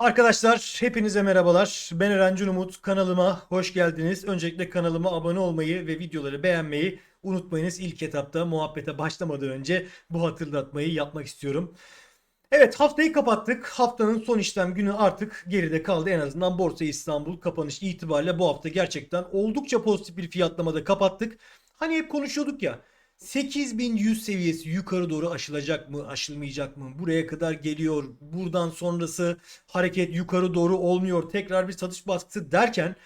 Arkadaşlar hepinize merhabalar. Ben Eren Umut. Kanalıma hoş geldiniz. Öncelikle kanalıma abone olmayı ve videoları beğenmeyi unutmayınız. İlk etapta muhabbete başlamadan önce bu hatırlatmayı yapmak istiyorum. Evet haftayı kapattık. Haftanın son işlem günü artık geride kaldı. En azından Borsa İstanbul kapanış itibariyle bu hafta gerçekten oldukça pozitif bir fiyatlamada kapattık. Hani hep konuşuyorduk ya 8100 seviyesi yukarı doğru aşılacak mı, aşılmayacak mı? Buraya kadar geliyor. Buradan sonrası hareket yukarı doğru olmuyor. Tekrar bir satış baskısı derken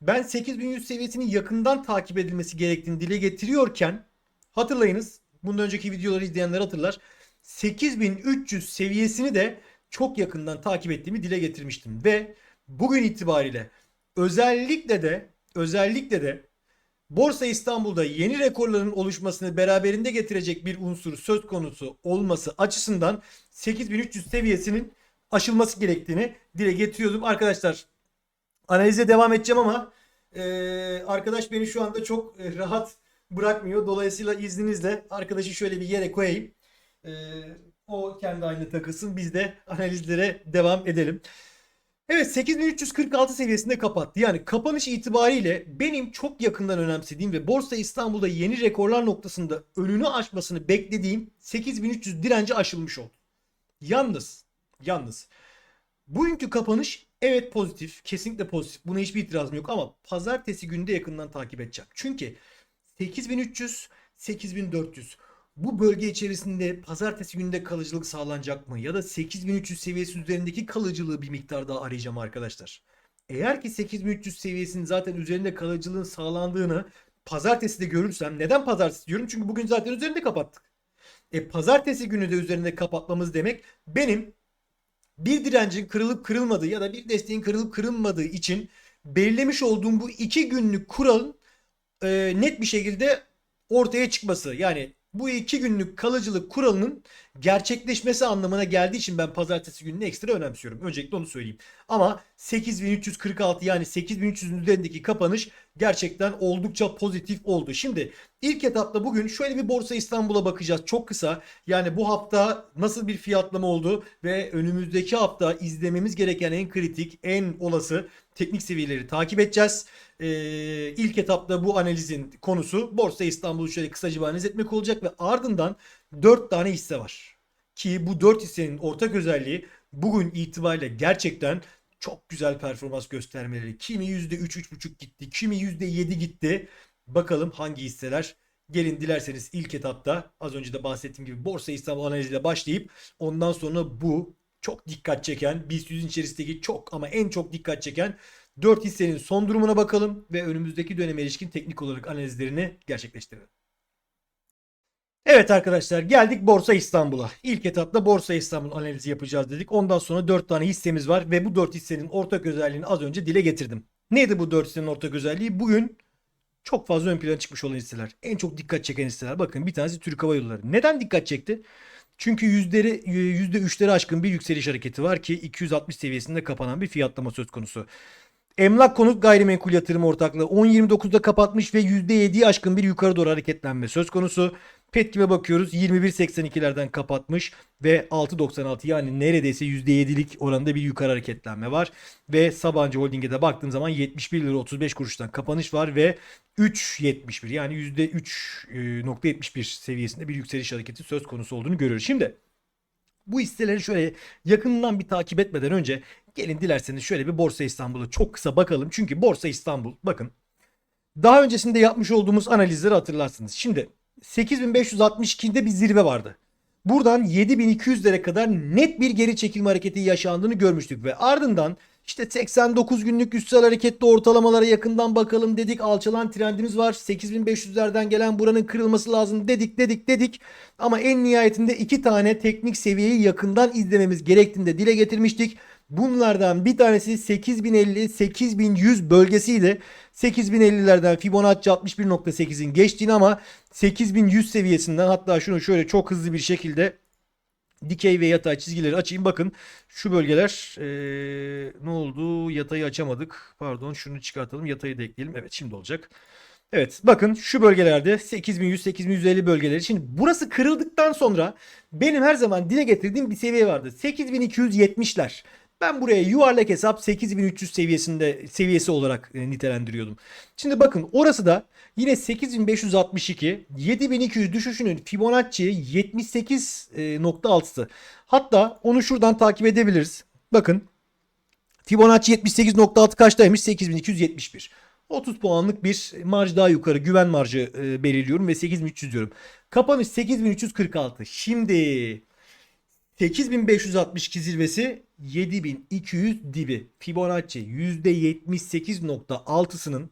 ben 8100 seviyesinin yakından takip edilmesi gerektiğini dile getiriyorken hatırlayınız. Bundan önceki videoları izleyenler hatırlar. 8300 seviyesini de çok yakından takip ettiğimi dile getirmiştim ve bugün itibariyle özellikle de özellikle de Borsa İstanbul'da yeni rekorların oluşmasını beraberinde getirecek bir unsur söz konusu olması açısından 8300 seviyesinin aşılması gerektiğini dile getiriyordum. Arkadaşlar analize devam edeceğim ama e, arkadaş beni şu anda çok e, rahat bırakmıyor. Dolayısıyla izninizle arkadaşı şöyle bir yere koyayım. E, o kendi haline takılsın. Biz de analizlere devam edelim. Evet 8346 seviyesinde kapattı. Yani kapanış itibariyle benim çok yakından önemsediğim ve Borsa İstanbul'da yeni rekorlar noktasında önünü aşmasını beklediğim 8300 direnci aşılmış oldu. Yalnız, yalnız bugünkü kapanış evet pozitif, kesinlikle pozitif. Buna hiçbir itirazım yok ama pazartesi günde yakından takip edeceğim. Çünkü 8300, 8400 bu bölge içerisinde pazartesi günde kalıcılık sağlanacak mı? Ya da 8300 seviyesi üzerindeki kalıcılığı bir miktar daha arayacağım arkadaşlar. Eğer ki 8300 seviyesinin zaten üzerinde kalıcılığın sağlandığını pazartesi de görürsem neden pazartesi diyorum? Çünkü bugün zaten üzerinde kapattık. E pazartesi günü de üzerinde kapatmamız demek benim bir direncin kırılıp kırılmadığı ya da bir desteğin kırılıp kırılmadığı için belirlemiş olduğum bu iki günlük kuralın e, net bir şekilde ortaya çıkması. Yani bu iki günlük kalıcılık kuralının gerçekleşmesi anlamına geldiği için ben pazartesi gününü ekstra önemsiyorum. Öncelikle onu söyleyeyim. Ama 8346 yani 8300'ün üzerindeki kapanış gerçekten oldukça pozitif oldu. Şimdi ilk etapta bugün şöyle bir Borsa İstanbul'a bakacağız. Çok kısa. Yani bu hafta nasıl bir fiyatlama oldu ve önümüzdeki hafta izlememiz gereken en kritik, en olası teknik seviyeleri takip edeceğiz. Ee, ilk etapta bu analizin konusu Borsa İstanbul'u şöyle kısaca bir analiz etmek olacak ve ardından 4 tane hisse var. Ki bu 4 hissenin ortak özelliği bugün itibariyle gerçekten çok güzel performans göstermeleri. Kimi %3-3,5 gitti, kimi %7 gitti. Bakalım hangi hisseler Gelin dilerseniz ilk etapta az önce de bahsettiğim gibi Borsa İstanbul analiziyle başlayıp ondan sonra bu çok dikkat çeken BIST 100'ün içerisindeki çok ama en çok dikkat çeken 4 hissenin son durumuna bakalım ve önümüzdeki döneme ilişkin teknik olarak analizlerini gerçekleştirelim. Evet arkadaşlar geldik Borsa İstanbul'a. İlk etapta Borsa İstanbul analizi yapacağız dedik. Ondan sonra 4 tane hissemiz var ve bu 4 hissenin ortak özelliğini az önce dile getirdim. Neydi bu 4 hissenin ortak özelliği? Bugün çok fazla ön plana çıkmış olan hisseler. En çok dikkat çeken hisseler. Bakın bir tanesi Türk Hava Yolları. Neden dikkat çekti? Çünkü yüzleri %3'leri aşkın bir yükseliş hareketi var ki 260 seviyesinde kapanan bir fiyatlama söz konusu. Emlak konut gayrimenkul yatırım ortaklığı 10.29'da kapatmış ve %7'yi aşkın bir yukarı doğru hareketlenme söz konusu. Petkim'e bakıyoruz 21.82'lerden kapatmış ve 6.96 yani neredeyse %7'lik oranda bir yukarı hareketlenme var. Ve Sabancı Holding'e de baktığım zaman 71 lira 35 kuruştan kapanış var ve 3.71 yani %3.71 seviyesinde bir yükseliş hareketi söz konusu olduğunu görüyoruz. Şimdi bu hisseleri şöyle yakından bir takip etmeden önce gelin dilerseniz şöyle bir Borsa İstanbul'u çok kısa bakalım. Çünkü Borsa İstanbul bakın daha öncesinde yapmış olduğumuz analizleri hatırlarsınız. Şimdi 8562'de bir zirve vardı. Buradan 7200'lere kadar net bir geri çekilme hareketi yaşandığını görmüştük ve ardından işte 89 günlük üstsel hareketli ortalamalara yakından bakalım dedik. Alçalan trendimiz var. 8500'lerden gelen buranın kırılması lazım dedik dedik dedik. Ama en nihayetinde iki tane teknik seviyeyi yakından izlememiz gerektiğini de dile getirmiştik. Bunlardan bir tanesi 8050-8100 bölgesiydi. 8050'lerden Fibonacci 61.8'in geçtiğini ama 8100 seviyesinden hatta şunu şöyle çok hızlı bir şekilde dikey ve yatay çizgileri açayım. Bakın şu bölgeler ee, ne oldu? Yatayı açamadık. Pardon şunu çıkartalım. Yatayı da ekleyelim. Evet şimdi olacak. Evet bakın şu bölgelerde 8100-8150 bölgeleri. Şimdi burası kırıldıktan sonra benim her zaman dile getirdiğim bir seviye vardı. 8270'ler. Ben buraya yuvarlak hesap 8300 seviyesinde seviyesi olarak e, nitelendiriyordum. Şimdi bakın orası da yine 8562 7200 düşüşünün Fibonacci 78.6'sı. Hatta onu şuradan takip edebiliriz. Bakın Fibonacci 78.6 kaçtaymış? 8271. 30 puanlık bir marj daha yukarı güven marjı e, belirliyorum ve 8300 diyorum. Kapanış 8346. Şimdi 8562 zirvesi 7200 dibi. Fibonacci %78.6'sının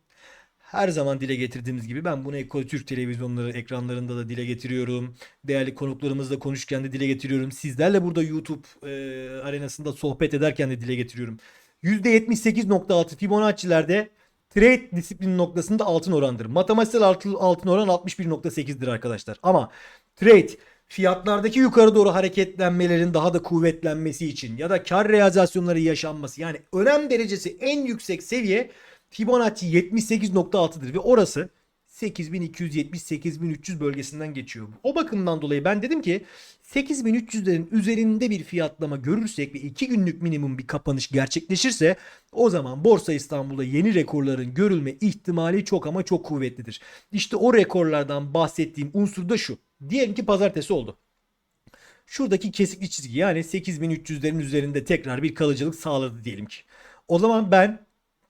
her zaman dile getirdiğimiz gibi ben bunu Eko Türk televizyonları ekranlarında da dile getiriyorum. Değerli konuklarımızla konuşurken de dile getiriyorum. Sizlerle burada YouTube e, arenasında sohbet ederken de dile getiriyorum. %78.6 Fibonacci'lerde trade disiplini noktasında altın orandır. Matematiksel altın oran 61.8'dir arkadaşlar. Ama trade fiyatlardaki yukarı doğru hareketlenmelerin daha da kuvvetlenmesi için ya da kar realizasyonları yaşanması yani önem derecesi en yüksek seviye Fibonacci 78.6'dır ve orası 8270-8300 bölgesinden geçiyor. O bakımdan dolayı ben dedim ki 8300'lerin üzerinde bir fiyatlama görürsek ve 2 günlük minimum bir kapanış gerçekleşirse o zaman Borsa İstanbul'da yeni rekorların görülme ihtimali çok ama çok kuvvetlidir. İşte o rekorlardan bahsettiğim unsur da şu. Diyelim ki pazartesi oldu. Şuradaki kesikli çizgi yani 8300'lerin üzerinde tekrar bir kalıcılık sağladı diyelim ki. O zaman ben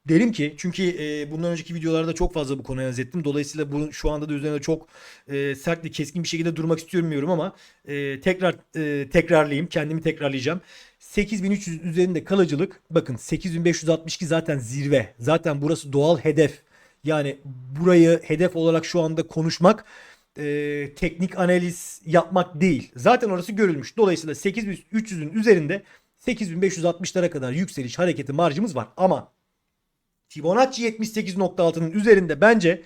derim ki çünkü e, bundan önceki videolarda çok fazla bu konuya ettim. Dolayısıyla bunun şu anda da üzerine çok e, sert ve keskin bir şekilde durmak istiyorum ama e, tekrar e, tekrarlayayım. Kendimi tekrarlayacağım. 8300 üzerinde kalıcılık bakın 8562 zaten zirve. Zaten burası doğal hedef. Yani burayı hedef olarak şu anda konuşmak e, teknik analiz yapmak değil. Zaten orası görülmüş. Dolayısıyla 8300'ün üzerinde 8560'lara kadar yükseliş hareketi marjımız var. Ama Fibonacci 78.6'nın üzerinde bence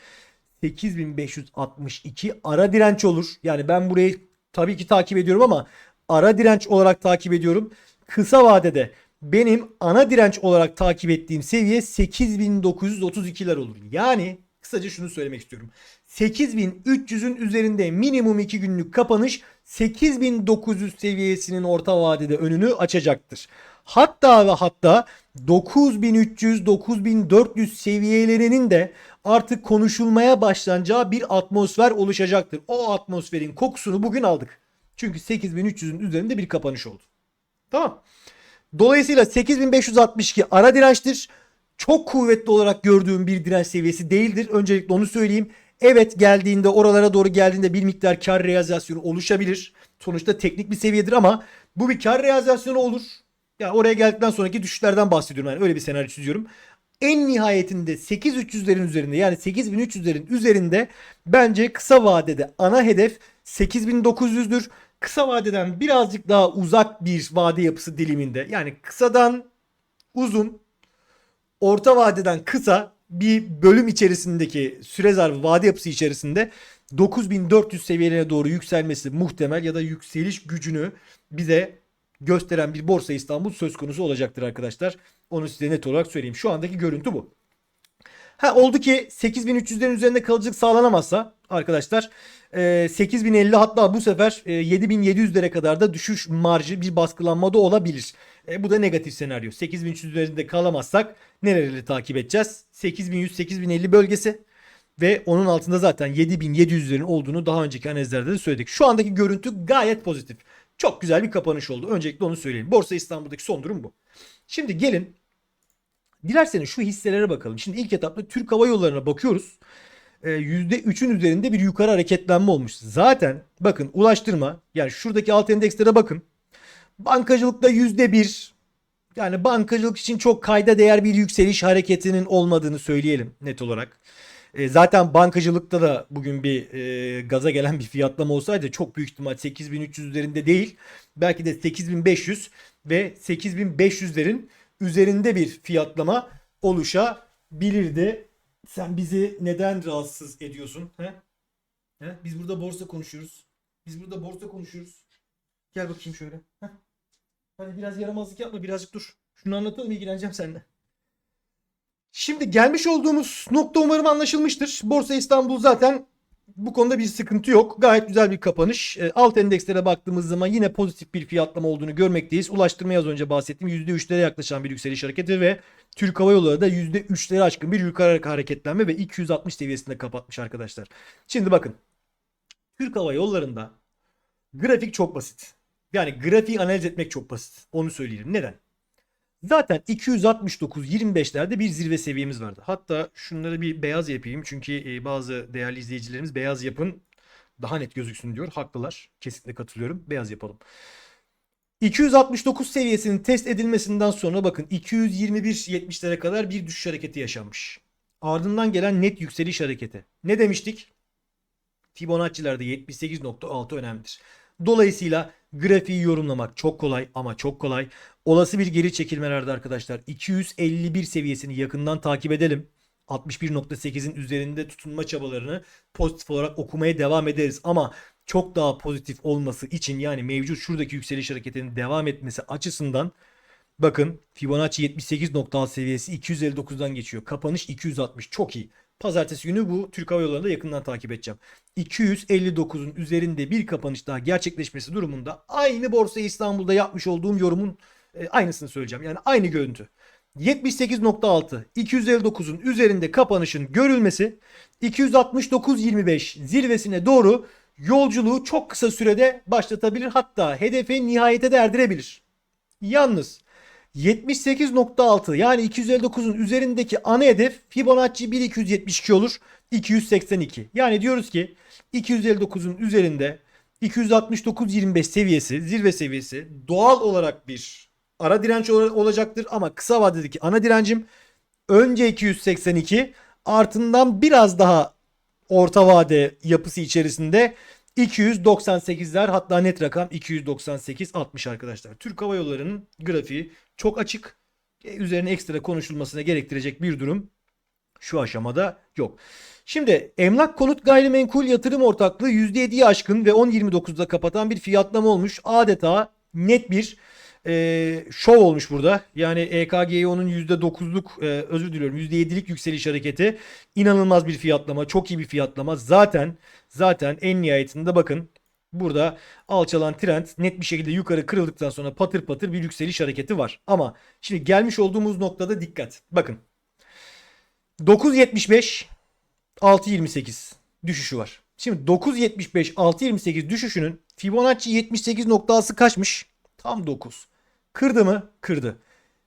8562 ara direnç olur. Yani ben burayı tabii ki takip ediyorum ama ara direnç olarak takip ediyorum. Kısa vadede benim ana direnç olarak takip ettiğim seviye 8932'ler olur. Yani kısaca şunu söylemek istiyorum. 8300'ün üzerinde minimum 2 günlük kapanış 8900 seviyesinin orta vadede önünü açacaktır. Hatta ve hatta 9300-9400 seviyelerinin de artık konuşulmaya başlanacağı bir atmosfer oluşacaktır. O atmosferin kokusunu bugün aldık. Çünkü 8300'ün üzerinde bir kapanış oldu. Tamam. Dolayısıyla 8562 ara dirençtir. Çok kuvvetli olarak gördüğüm bir direnç seviyesi değildir. Öncelikle onu söyleyeyim. Evet geldiğinde oralara doğru geldiğinde bir miktar kar realizasyonu oluşabilir. Sonuçta teknik bir seviyedir ama bu bir kar realizasyonu olur. Yani oraya geldikten sonraki düşüşlerden bahsediyorum. Yani öyle bir senaryo çiziyorum. En nihayetinde 8300'lerin üzerinde yani 8300'lerin üzerinde bence kısa vadede ana hedef 8900'dür. Kısa vadeden birazcık daha uzak bir vade yapısı diliminde yani kısadan uzun orta vadeden kısa bir bölüm içerisindeki süre zarfı vade yapısı içerisinde 9400 seviyelerine doğru yükselmesi muhtemel ya da yükseliş gücünü bize gösteren bir borsa İstanbul söz konusu olacaktır arkadaşlar. Onu size net olarak söyleyeyim. Şu andaki görüntü bu. Ha oldu ki 8300'lerin üzerinde kalıcılık sağlanamazsa arkadaşlar 8050 hatta bu sefer 7700'lere kadar da düşüş marjı bir baskılanma da olabilir. E, bu da negatif senaryo. 8300 üzerinde kalamazsak nereleri takip edeceğiz? 8100-8050 bölgesi ve onun altında zaten 7700'lerin olduğunu daha önceki analizlerde de söyledik. Şu andaki görüntü gayet pozitif. Çok güzel bir kapanış oldu. Öncelikle onu söyleyeyim. Borsa İstanbul'daki son durum bu. Şimdi gelin dilerseniz şu hisselere bakalım. Şimdi ilk etapta Türk Hava Yolları'na bakıyoruz. %3'ün üzerinde bir yukarı hareketlenme olmuş. Zaten bakın ulaştırma yani şuradaki alt endekslere bakın. Bankacılıkta %1 yani bankacılık için çok kayda değer bir yükseliş hareketinin olmadığını söyleyelim net olarak. E, zaten bankacılıkta da bugün bir e, gaza gelen bir fiyatlama olsaydı çok büyük ihtimal 8300 üzerinde değil. Belki de 8500 ve 8500'lerin üzerinde bir fiyatlama oluşabilirdi. Sen bizi neden rahatsız ediyorsun? He? He? Biz burada borsa konuşuyoruz. Biz burada borsa konuşuyoruz. Gel bakayım şöyle. Heh. Hadi biraz yaramazlık yapma birazcık dur. Şunu anlatalım ilgileneceğim seninle. Şimdi gelmiş olduğumuz nokta umarım anlaşılmıştır. Borsa İstanbul zaten Bu konuda bir sıkıntı yok. Gayet güzel bir kapanış. E, alt endekslere baktığımız zaman yine pozitif bir fiyatlama olduğunu görmekteyiz. Ulaştırmaya az önce bahsettim. %3'lere yaklaşan bir yükseliş hareketi ve Türk Hava Yolları da %3'lere aşkın bir yukarı hareketlenme ve 260 seviyesinde kapatmış arkadaşlar. Şimdi bakın. Türk Hava Yolları'nda grafik çok basit. Yani grafiği analiz etmek çok basit. Onu söyleyelim. Neden? Zaten 269-25'lerde bir zirve seviyemiz vardı. Hatta şunları bir beyaz yapayım. Çünkü e, bazı değerli izleyicilerimiz beyaz yapın daha net gözüksün diyor. Haklılar. Kesinlikle katılıyorum. Beyaz yapalım. 269 seviyesinin test edilmesinden sonra bakın 221-70'lere kadar bir düşüş hareketi yaşanmış. Ardından gelen net yükseliş hareketi. Ne demiştik? Fibonacci'lerde 78.6 önemlidir. Dolayısıyla grafiği yorumlamak çok kolay ama çok kolay. Olası bir geri çekilmelerde arkadaşlar 251 seviyesini yakından takip edelim. 61.8'in üzerinde tutunma çabalarını pozitif olarak okumaya devam ederiz. Ama çok daha pozitif olması için yani mevcut şuradaki yükseliş hareketinin devam etmesi açısından bakın Fibonacci 78.6 seviyesi 259'dan geçiyor. Kapanış 260 çok iyi. Pazartesi günü bu Türk Hava Yolları'nda yakından takip edeceğim. 259'un üzerinde bir kapanış daha gerçekleşmesi durumunda aynı Borsa İstanbul'da yapmış olduğum yorumun e, aynısını söyleyeceğim. Yani aynı görüntü. 78.6 259'un üzerinde kapanışın görülmesi 269.25 zirvesine doğru yolculuğu çok kısa sürede başlatabilir. Hatta hedefi nihayete de erdirebilir. Yalnız 78.6 yani 259'un üzerindeki ana hedef Fibonacci 1272 olur. 282. Yani diyoruz ki 259'un üzerinde 269.25 seviyesi zirve seviyesi doğal olarak bir ara direnç olacaktır ama kısa vadedeki ana direncim önce 282 ardından biraz daha orta vade yapısı içerisinde 298'ler hatta net rakam 298 60 arkadaşlar. Türk Hava Yolları'nın grafiği çok açık. E, üzerine ekstra konuşulmasına gerektirecek bir durum şu aşamada yok. Şimdi emlak konut gayrimenkul yatırım ortaklığı %7'yi aşkın ve 10.29'da kapatan bir fiyatlama olmuş. Adeta net bir e, şov olmuş burada. Yani E EKG'nin %9'luk e, özür diliyorum %7'lik yükseliş hareketi. İnanılmaz bir fiyatlama. Çok iyi bir fiyatlama. Zaten zaten en nihayetinde bakın Burada alçalan trend net bir şekilde yukarı kırıldıktan sonra patır patır bir yükseliş hareketi var. Ama şimdi gelmiş olduğumuz noktada dikkat. Bakın 9.75 6.28 düşüşü var. Şimdi 9.75 6.28 düşüşünün Fibonacci 78 noktası kaçmış? Tam 9. Kırdı mı? Kırdı.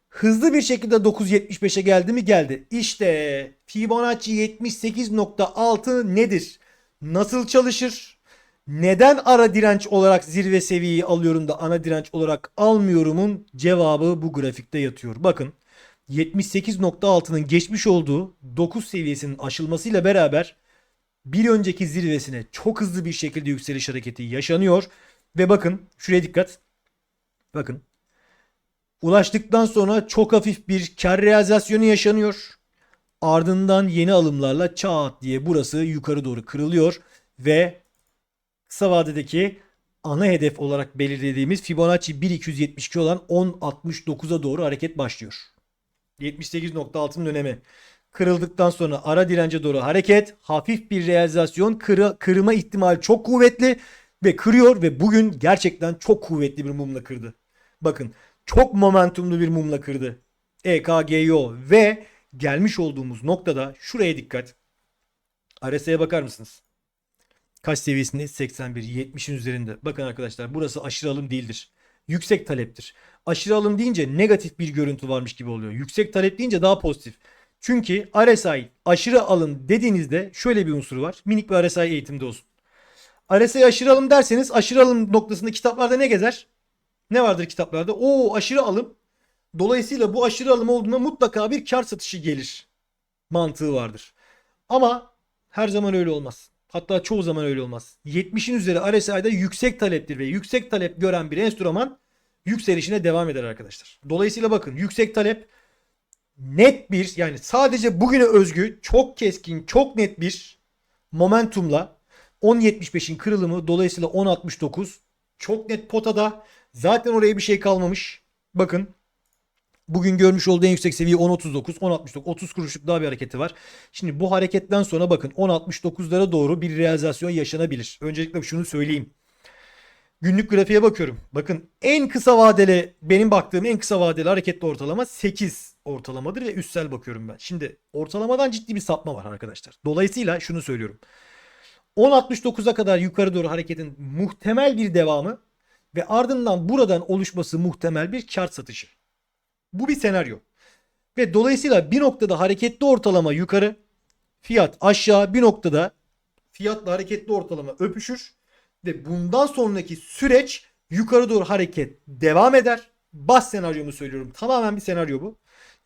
Hızlı bir şekilde 9.75'e geldi mi? Geldi. İşte Fibonacci 78.6 nedir? Nasıl çalışır? Neden ara direnç olarak zirve seviyeyi alıyorum da ana direnç olarak almıyorumun cevabı bu grafikte yatıyor. Bakın 78.6'nın geçmiş olduğu 9 seviyesinin aşılmasıyla beraber bir önceki zirvesine çok hızlı bir şekilde yükseliş hareketi yaşanıyor. Ve bakın şuraya dikkat. Bakın. Ulaştıktan sonra çok hafif bir kar realizasyonu yaşanıyor. Ardından yeni alımlarla çat diye burası yukarı doğru kırılıyor ve kısa vadedeki ana hedef olarak belirlediğimiz Fibonacci 1272 olan 10.69'a doğru hareket başlıyor. 78.6'nın önemi. Kırıldıktan sonra ara dirence doğru hareket, hafif bir realizasyon, kırı, kırma ihtimali çok kuvvetli ve kırıyor ve bugün gerçekten çok kuvvetli bir mumla kırdı. Bakın çok momentumlu bir mumla kırdı. EKGO ve gelmiş olduğumuz noktada şuraya dikkat. RSI'ye bakar mısınız? Kaç seviyesinde? 81. 70'in üzerinde. Bakın arkadaşlar burası aşırı alım değildir. Yüksek taleptir. Aşırı alım deyince negatif bir görüntü varmış gibi oluyor. Yüksek talep deyince daha pozitif. Çünkü RSI aşırı alım dediğinizde şöyle bir unsuru var. Minik bir RSI eğitimde olsun. RSI aşırı alım derseniz aşırı alım noktasında kitaplarda ne gezer? Ne vardır kitaplarda? O aşırı alım. Dolayısıyla bu aşırı alım olduğunda mutlaka bir kar satışı gelir. Mantığı vardır. Ama her zaman öyle olmaz. Hatta çoğu zaman öyle olmaz. 70'in üzeri RSI'da yüksek taleptir ve yüksek talep gören bir enstrüman yükselişine devam eder arkadaşlar. Dolayısıyla bakın yüksek talep net bir yani sadece bugüne özgü çok keskin çok net bir momentumla 10.75'in kırılımı dolayısıyla 10.69 çok net potada zaten oraya bir şey kalmamış. Bakın Bugün görmüş olduğu en yüksek seviye 10.39, 10.69, 30 kuruşluk daha bir hareketi var. Şimdi bu hareketten sonra bakın 10.69'lara doğru bir realizasyon yaşanabilir. Öncelikle şunu söyleyeyim. Günlük grafiğe bakıyorum. Bakın en kısa vadeli benim baktığım en kısa vadeli hareketli ortalama 8 ortalamadır ve üstsel bakıyorum ben. Şimdi ortalamadan ciddi bir sapma var arkadaşlar. Dolayısıyla şunu söylüyorum. 10.69'a kadar yukarı doğru hareketin muhtemel bir devamı ve ardından buradan oluşması muhtemel bir kar satışı. Bu bir senaryo. Ve dolayısıyla bir noktada hareketli ortalama yukarı, fiyat aşağı, bir noktada fiyatla hareketli ortalama öpüşür ve bundan sonraki süreç yukarı doğru hareket devam eder. Bas senaryomu söylüyorum. Tamamen bir senaryo bu.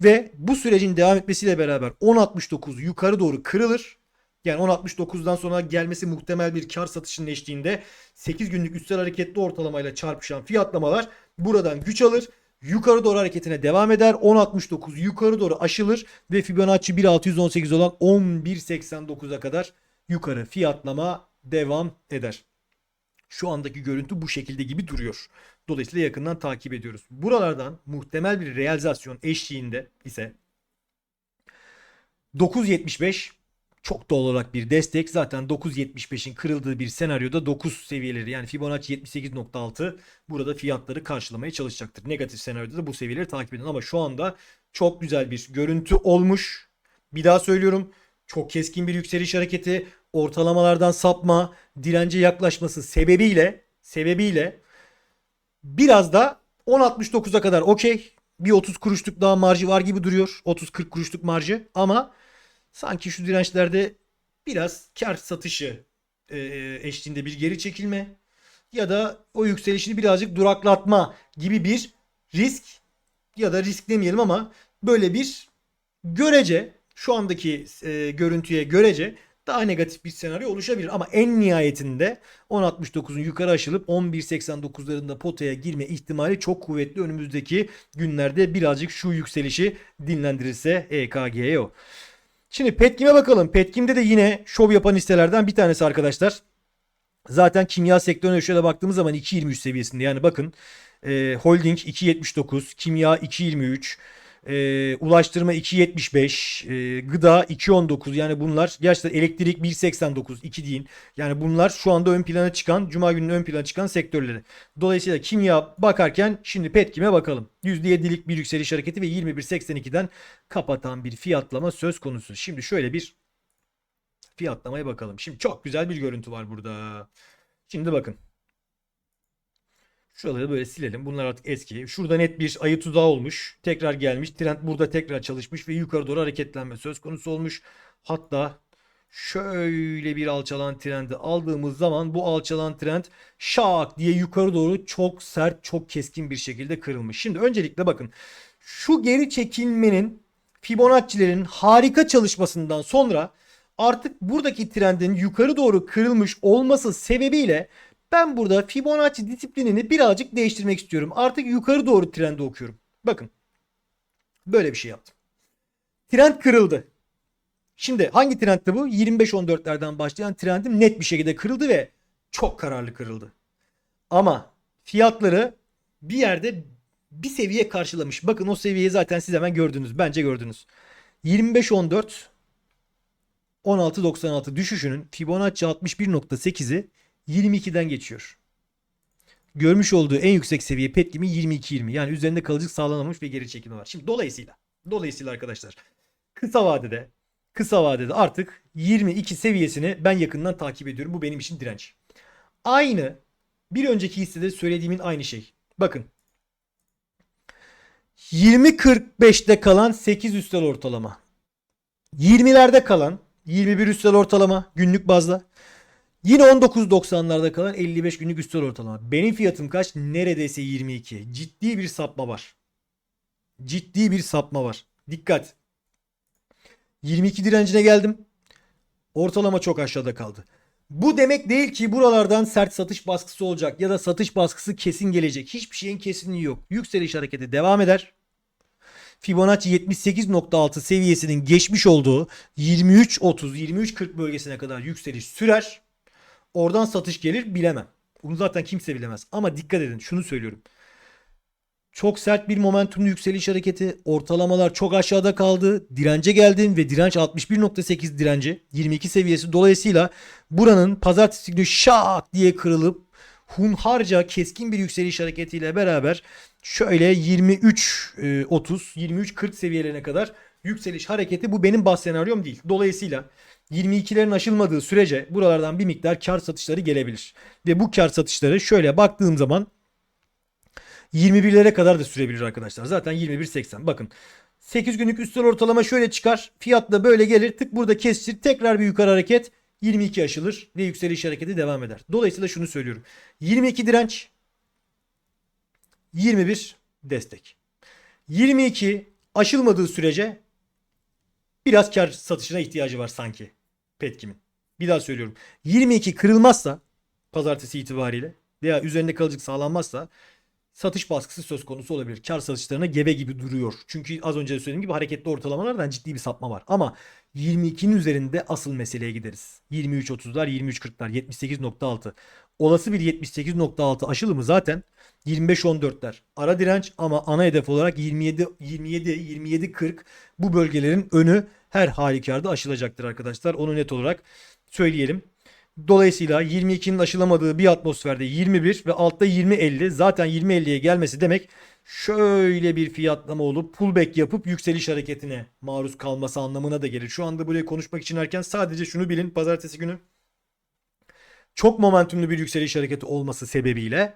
Ve bu sürecin devam etmesiyle beraber 10.69 yukarı doğru kırılır. Yani 10.69'dan sonra gelmesi muhtemel bir kar satışının eşliğinde 8 günlük üstel hareketli ortalamayla çarpışan fiyatlamalar buradan güç alır. Yukarı doğru hareketine devam eder. 10.69 yukarı doğru aşılır ve Fibonacci 1618 olan 11.89'a kadar yukarı fiyatlama devam eder. Şu andaki görüntü bu şekilde gibi duruyor. Dolayısıyla yakından takip ediyoruz. Buralardan muhtemel bir realizasyon eşliğinde ise 9.75 çok doğal olarak bir destek. Zaten 9.75'in kırıldığı bir senaryoda 9 seviyeleri yani Fibonacci 78.6 burada fiyatları karşılamaya çalışacaktır. Negatif senaryoda da bu seviyeleri takip edin ama şu anda çok güzel bir görüntü olmuş. Bir daha söylüyorum. Çok keskin bir yükseliş hareketi, ortalamalardan sapma, dirence yaklaşması sebebiyle sebebiyle biraz da 10.69'a kadar okey. Bir 30 kuruşluk daha marjı var gibi duruyor. 30-40 kuruşluk marjı ama sanki şu dirençlerde biraz kar satışı e, eşliğinde bir geri çekilme ya da o yükselişini birazcık duraklatma gibi bir risk ya da risk demeyelim ama böyle bir görece şu andaki e, görüntüye görece daha negatif bir senaryo oluşabilir. Ama en nihayetinde 10.69'un yukarı aşılıp 11.89'larında potaya girme ihtimali çok kuvvetli. Önümüzdeki günlerde birazcık şu yükselişi dinlendirirse E EKGO. Şimdi Petkim'e bakalım. Petkim'de de yine şov yapan hisselerden bir tanesi arkadaşlar. Zaten kimya sektörüne şöyle baktığımız zaman 2.23 seviyesinde. Yani bakın e, holding 2.79, kimya 2.23, e, ulaştırma 2.75, e, gıda 2.19 yani bunlar gerçekten elektrik 1.89 2 değil. Yani bunlar şu anda ön plana çıkan cuma günü ön plana çıkan sektörleri. Dolayısıyla kimya bakarken şimdi Petkim'e bakalım. %7'lik bir yükseliş hareketi ve 21.82'den kapatan bir fiyatlama söz konusu. Şimdi şöyle bir fiyatlamaya bakalım. Şimdi çok güzel bir görüntü var burada. Şimdi bakın. Şuraları böyle silelim. Bunlar artık eski. Şurada net bir ayı tuzağı olmuş. Tekrar gelmiş. Trend burada tekrar çalışmış ve yukarı doğru hareketlenme söz konusu olmuş. Hatta şöyle bir alçalan trendi aldığımız zaman bu alçalan trend şak diye yukarı doğru çok sert, çok keskin bir şekilde kırılmış. Şimdi öncelikle bakın. Şu geri çekilmenin Fibonacci'lerin harika çalışmasından sonra artık buradaki trendin yukarı doğru kırılmış olması sebebiyle ben burada Fibonacci disiplinini birazcık değiştirmek istiyorum. Artık yukarı doğru trendi okuyorum. Bakın. Böyle bir şey yaptım. Trend kırıldı. Şimdi hangi trendti bu? 25-14'lerden başlayan trendim net bir şekilde kırıldı ve çok kararlı kırıldı. Ama fiyatları bir yerde bir seviye karşılamış. Bakın o seviyeyi zaten siz hemen gördünüz. Bence gördünüz. 25-14 16.96 düşüşünün Fibonacci 61.8'i 22'den geçiyor. Görmüş olduğu en yüksek seviye Petkim'in 22-20. Yani üzerinde kalıcı sağlanamamış ve geri çekilme var. Şimdi dolayısıyla dolayısıyla arkadaşlar kısa vadede kısa vadede artık 22 seviyesini ben yakından takip ediyorum. Bu benim için direnç. Aynı bir önceki hissede söylediğimin aynı şey. Bakın 20.45'te kalan 8 üstel ortalama. 20'lerde kalan 21 üstel ortalama günlük bazda. Yine 19.90'larda kalan 55 günlük üstel ortalama. Benim fiyatım kaç? Neredeyse 22. Ciddi bir sapma var. Ciddi bir sapma var. Dikkat. 22 direncine geldim. Ortalama çok aşağıda kaldı. Bu demek değil ki buralardan sert satış baskısı olacak ya da satış baskısı kesin gelecek. Hiçbir şeyin kesinliği yok. Yükseliş hareketi devam eder. Fibonacci 78.6 seviyesinin geçmiş olduğu 23.30-23.40 bölgesine kadar yükseliş sürer. Oradan satış gelir bilemem. Bunu zaten kimse bilemez. Ama dikkat edin şunu söylüyorum. Çok sert bir momentumlu yükseliş hareketi. Ortalamalar çok aşağıda kaldı. Dirence geldim ve direnç 61.8 direnci. 22 seviyesi. Dolayısıyla buranın pazartesi günü şak diye kırılıp hunharca keskin bir yükseliş hareketiyle beraber şöyle 23 e, 30 23 40 seviyelerine kadar yükseliş hareketi bu benim bas senaryom değil. Dolayısıyla 22'lerin aşılmadığı sürece buralardan bir miktar kar satışları gelebilir. Ve bu kar satışları şöyle baktığım zaman 21'lere kadar da sürebilir arkadaşlar. Zaten 21.80. Bakın 8 günlük üstel ortalama şöyle çıkar. Fiyat da böyle gelir. Tık burada kestir. Tekrar bir yukarı hareket. 22 aşılır ve yükseliş hareketi devam eder. Dolayısıyla şunu söylüyorum. 22 direnç. 21 destek. 22 aşılmadığı sürece biraz kar satışına ihtiyacı var sanki Petkim'in. Bir daha söylüyorum. 22 kırılmazsa pazartesi itibariyle veya üzerinde kalıcılık sağlanmazsa satış baskısı söz konusu olabilir. Kar satışlarına gebe gibi duruyor. Çünkü az önce söylediğim gibi hareketli ortalamalardan ciddi bir sapma var. Ama 22'nin üzerinde asıl meseleye gideriz. 23.30'lar, 23.40'lar, 78.6. Olası bir 78.6 aşılımı zaten 25-14'ler. Ara direnç ama ana hedef olarak 27 27 27 40 bu bölgelerin önü her halükarda aşılacaktır arkadaşlar. Onu net olarak söyleyelim. Dolayısıyla 22'nin aşılamadığı bir atmosferde 21 ve altta 20-50 zaten 20-50'ye gelmesi demek şöyle bir fiyatlama olup pullback yapıp yükseliş hareketine maruz kalması anlamına da gelir. Şu anda buraya konuşmak için erken sadece şunu bilin pazartesi günü çok momentumlu bir yükseliş hareketi olması sebebiyle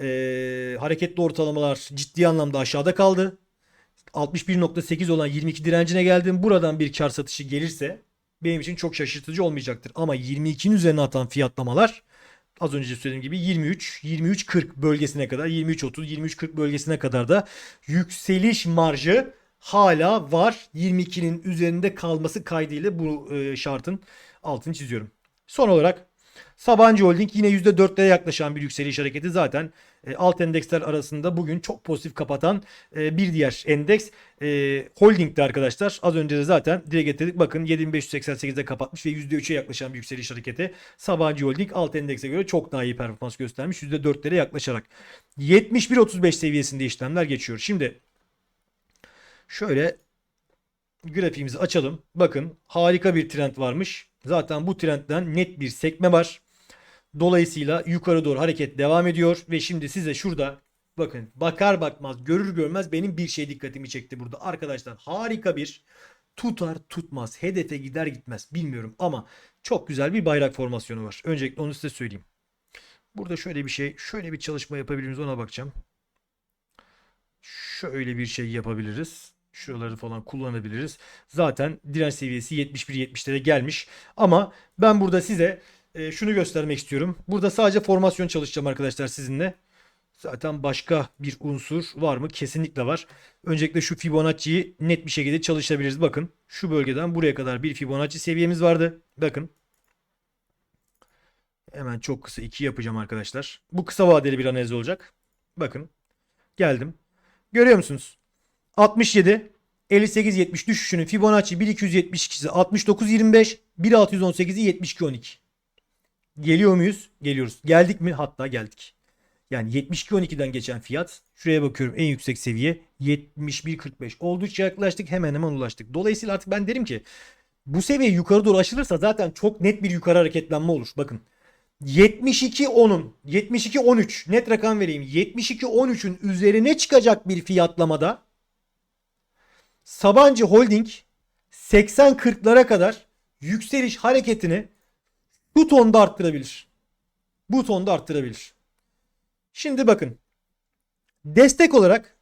eee, hareketli ortalamalar ciddi anlamda aşağıda kaldı. 61.8 olan 22 direncine geldim. Buradan bir kar satışı gelirse benim için çok şaşırtıcı olmayacaktır. Ama 22'nin üzerine atan fiyatlamalar az önce söylediğim gibi 23 23 40 bölgesine kadar 23 30 23 40 bölgesine kadar da yükseliş marjı hala var. 22'nin üzerinde kalması kaydıyla bu e, şartın altını çiziyorum. Son olarak Sabancı Holding yine %4'lere yaklaşan bir yükseliş hareketi zaten alt endeksler arasında bugün çok pozitif kapatan e, bir diğer endeks e, Holding'de arkadaşlar. Az önce de zaten dile getirdik. Bakın 7588'de kapatmış ve %3'e yaklaşan bir yükseliş hareketi. Sabancı Holding alt endekse göre çok daha iyi performans göstermiş. %4'lere yaklaşarak. 71.35 seviyesinde işlemler geçiyor. Şimdi şöyle grafiğimizi açalım. Bakın harika bir trend varmış. Zaten bu trendden net bir sekme var. Dolayısıyla yukarı doğru hareket devam ediyor ve şimdi size şurada bakın bakar bakmaz görür görmez benim bir şey dikkatimi çekti burada. Arkadaşlar harika bir tutar tutmaz hedefe gider gitmez bilmiyorum ama çok güzel bir bayrak formasyonu var. Öncelikle onu size söyleyeyim. Burada şöyle bir şey şöyle bir çalışma yapabilir miyiz ona bakacağım. Şöyle bir şey yapabiliriz. Şuraları falan kullanabiliriz. Zaten direnç seviyesi 71-70'lere gelmiş. Ama ben burada size e, şunu göstermek istiyorum. Burada sadece formasyon çalışacağım arkadaşlar sizinle. Zaten başka bir unsur var mı? Kesinlikle var. Öncelikle şu Fibonacci'yi net bir şekilde çalışabiliriz. Bakın şu bölgeden buraya kadar bir Fibonacci seviyemiz vardı. Bakın. Hemen çok kısa 2 yapacağım arkadaşlar. Bu kısa vadeli bir analiz olacak. Bakın. Geldim. Görüyor musunuz? 67 58 70 düşüşünün Fibonacci 1272'si 69 25 1618'i 72 12. Geliyor muyuz? Geliyoruz. Geldik mi? Hatta geldik. Yani 72.12'den geçen fiyat şuraya bakıyorum en yüksek seviye 71.45. Oldukça yaklaştık hemen hemen ulaştık. Dolayısıyla artık ben derim ki bu seviye yukarı doğru aşılırsa zaten çok net bir yukarı hareketlenme olur. Bakın 72.10'un 72.13 net rakam vereyim. 72.13'ün üzerine çıkacak bir fiyatlamada Sabancı Holding 80-40'lara kadar yükseliş hareketini bu tonda arttırabilir. Bu tonda arttırabilir. Şimdi bakın. Destek olarak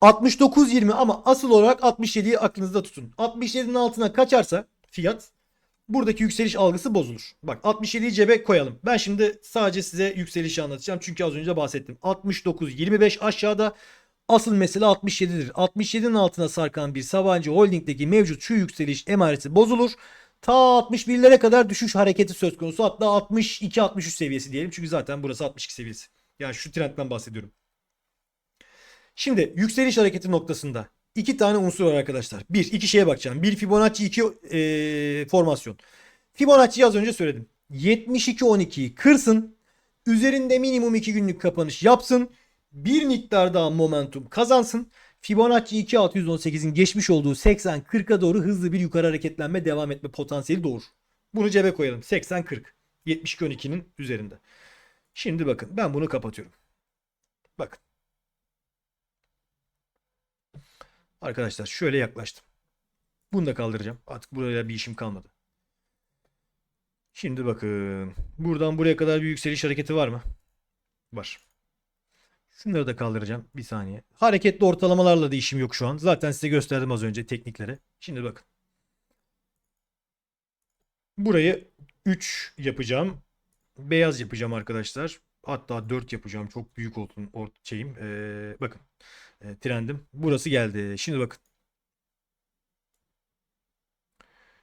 69.20 ama asıl olarak 67'yi aklınızda tutun. 67'nin altına kaçarsa fiyat buradaki yükseliş algısı bozulur. Bak 67'yi cebe koyalım. Ben şimdi sadece size yükselişi anlatacağım. Çünkü az önce bahsettim. 69.25 aşağıda Asıl mesele 67'dir. 67'nin altına sarkan bir Sabancı Holding'deki mevcut şu yükseliş emaresi bozulur. Ta 61'lere kadar düşüş hareketi söz konusu. Hatta 62-63 seviyesi diyelim. Çünkü zaten burası 62 seviyesi. Yani şu trendden bahsediyorum. Şimdi yükseliş hareketi noktasında iki tane unsur var arkadaşlar. Bir, iki şeye bakacağım. Bir Fibonacci, iki e, formasyon. Fibonacci'yi az önce söyledim. 72-12'yi kırsın. Üzerinde minimum 2 günlük kapanış yapsın. bir miktar daha momentum kazansın. Fibonacci 2618'in geçmiş olduğu 80-40'a doğru hızlı bir yukarı hareketlenme devam etme potansiyeli doğur. Bunu cebe koyalım. 80-40. 72-12'nin üzerinde. Şimdi bakın ben bunu kapatıyorum. Bakın. Arkadaşlar şöyle yaklaştım. Bunu da kaldıracağım. Artık buraya bir işim kalmadı. Şimdi bakın. Buradan buraya kadar bir yükseliş hareketi var mı? Var. Şunları da kaldıracağım. Bir saniye. Hareketli ortalamalarla da işim yok şu an. Zaten size gösterdim az önce teknikleri. Şimdi bakın. Burayı 3 yapacağım. Beyaz yapacağım arkadaşlar. Hatta 4 yapacağım. Çok büyük olsun or şeyim. Ee, bakın. Ee, trendim. Burası geldi. Şimdi bakın.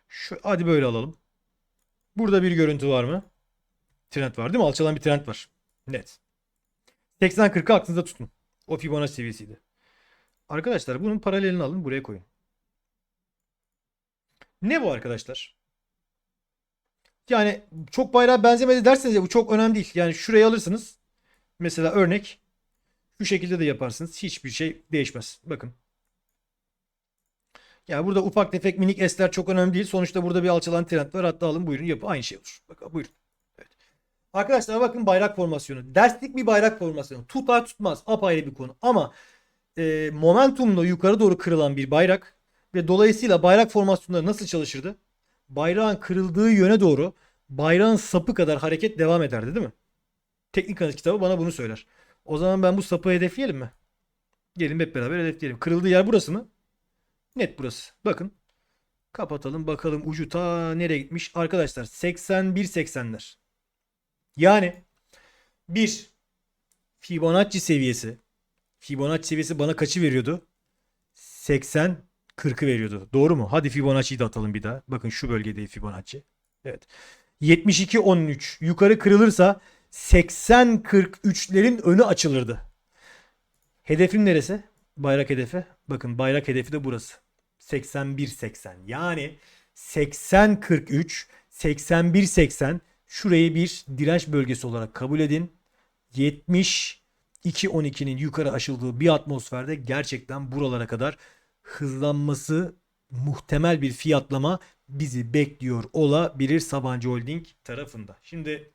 Şu, hadi böyle alalım. Burada bir görüntü var mı? Trend var değil mi? Alçalan bir trend var. Net. 80-40'ı aklınızda tutun. O Fibonacci seviyesiydi. Arkadaşlar bunun paralelini alın buraya koyun. Ne bu arkadaşlar? Yani çok bayrağa benzemedi derseniz ya bu çok önemli değil. Yani şurayı alırsınız. Mesela örnek şu şekilde de yaparsınız. Hiçbir şey değişmez. Bakın. Yani burada ufak tefek minik esler çok önemli değil. Sonuçta burada bir alçalan trend var. Hatta alın buyurun yapın. Aynı şey olur. Bakın buyurun. Arkadaşlar bakın bayrak formasyonu. Derslik bir bayrak formasyonu. Tutar tutmaz. Apayrı bir konu. Ama e, momentumla yukarı doğru kırılan bir bayrak ve dolayısıyla bayrak formasyonları nasıl çalışırdı? Bayrağın kırıldığı yöne doğru bayrağın sapı kadar hareket devam ederdi değil mi? Teknik analiz kitabı bana bunu söyler. O zaman ben bu sapı hedefleyelim mi? Gelin hep beraber hedefleyelim. Kırıldığı yer burası mı? Net burası. Bakın. Kapatalım bakalım ucu ta nereye gitmiş. Arkadaşlar 81-80'ler. Yani bir Fibonacci seviyesi Fibonacci seviyesi bana kaçı veriyordu? 80 40'ı veriyordu. Doğru mu? Hadi Fibonacci'yi de atalım bir daha. Bakın şu bölgede Fibonacci. Evet. 72 13 yukarı kırılırsa 80 43'lerin önü açılırdı. Hedefim neresi? Bayrak hedefi. Bakın bayrak hedefi de burası. 81 80. Yani 80 43 81 80 şurayı bir direnç bölgesi olarak kabul edin. 70 2.12'nin yukarı aşıldığı bir atmosferde gerçekten buralara kadar hızlanması muhtemel bir fiyatlama bizi bekliyor olabilir Sabancı Holding tarafında. Şimdi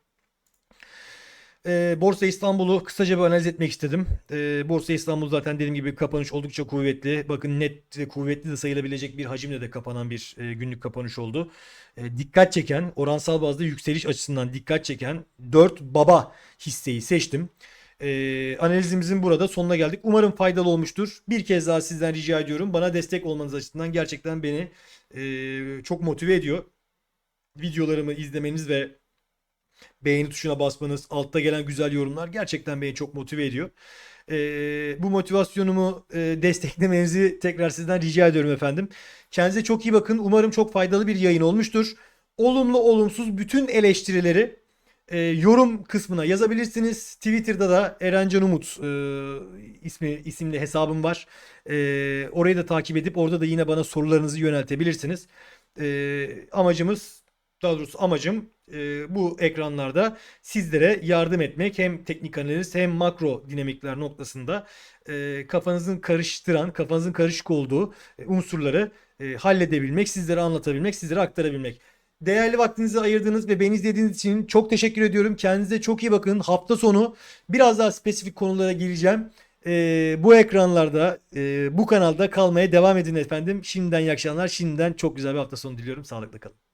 e, Borsa İstanbul'u kısaca bir analiz etmek istedim. E, Borsa İstanbul zaten dediğim gibi kapanış oldukça kuvvetli. Bakın net ve kuvvetli de sayılabilecek bir hacimle de kapanan bir e, günlük kapanış oldu. E, dikkat çeken, oransal bazda yükseliş açısından dikkat çeken 4 baba hisseyi seçtim. E, analizimizin burada sonuna geldik. Umarım faydalı olmuştur. Bir kez daha sizden rica ediyorum. Bana destek olmanız açısından gerçekten beni e, çok motive ediyor. Videolarımı izlemeniz ve beğeni tuşuna basmanız, altta gelen güzel yorumlar gerçekten beni çok motive ediyor. E, bu motivasyonumu e, desteklemenizi tekrar sizden rica ediyorum efendim. Kendinize çok iyi bakın. Umarım çok faydalı bir yayın olmuştur. Olumlu olumsuz bütün eleştirileri e, yorum kısmına yazabilirsiniz. Twitter'da da Erencan Umut e, ismi isimli hesabım var. E, orayı da takip edip orada da yine bana sorularınızı yöneltebilirsiniz. E, amacımız daha doğrusu amacım e, bu ekranlarda sizlere yardım etmek hem teknik analiz hem makro dinamikler noktasında e, kafanızın karıştıran, kafanızın karışık olduğu e, unsurları e, halledebilmek, sizlere anlatabilmek, sizlere aktarabilmek. Değerli vaktinizi ayırdığınız ve beni izlediğiniz için çok teşekkür ediyorum. Kendinize çok iyi bakın. Hafta sonu biraz daha spesifik konulara gireceğim. Ee, bu ekranlarda, e, bu kanalda kalmaya devam edin efendim. Şimdiden iyi akşamlar. Şimdiden çok güzel bir hafta sonu diliyorum. Sağlıkla kalın.